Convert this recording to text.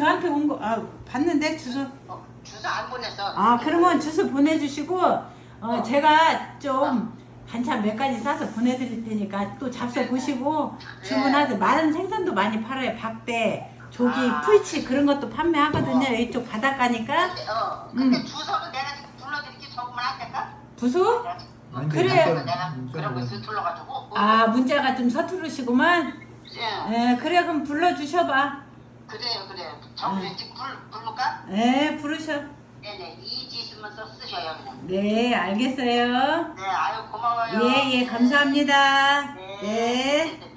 저한테 온 거, 아, 봤는데 주소. 어, 주소 안 보냈어. 아, 그러면 주소 보내주시고, 어, 제가 좀 반찬 몇 가지 싸서 보내드릴 테니까 또 잡숴 보시고 주문하세요. 마른 생선도 많이 팔아요. 박대, 조기, 아. 풀치 그런 것도 판매하거든요. 이쪽 바닷가니까. 근데, 어, 근데 음. 주소는 내가 지금 불러드릴게 적으면 안 될까? 부수? 그래. 그래서 내가 그런 거 서툴러가지고. 아, 문자가 좀 서투르시구만. 예, 예, 그래, 그럼 불러 주셔봐. 그래요, 그래요. 적 음. 지금 불 부를까? 예, 부르셔. 네네, 이지 쓰면서 쓰셔요 그냥. 네, 알겠어요. 네, 아유 고마워요. 예, 예, 감사합니다. 네. 네.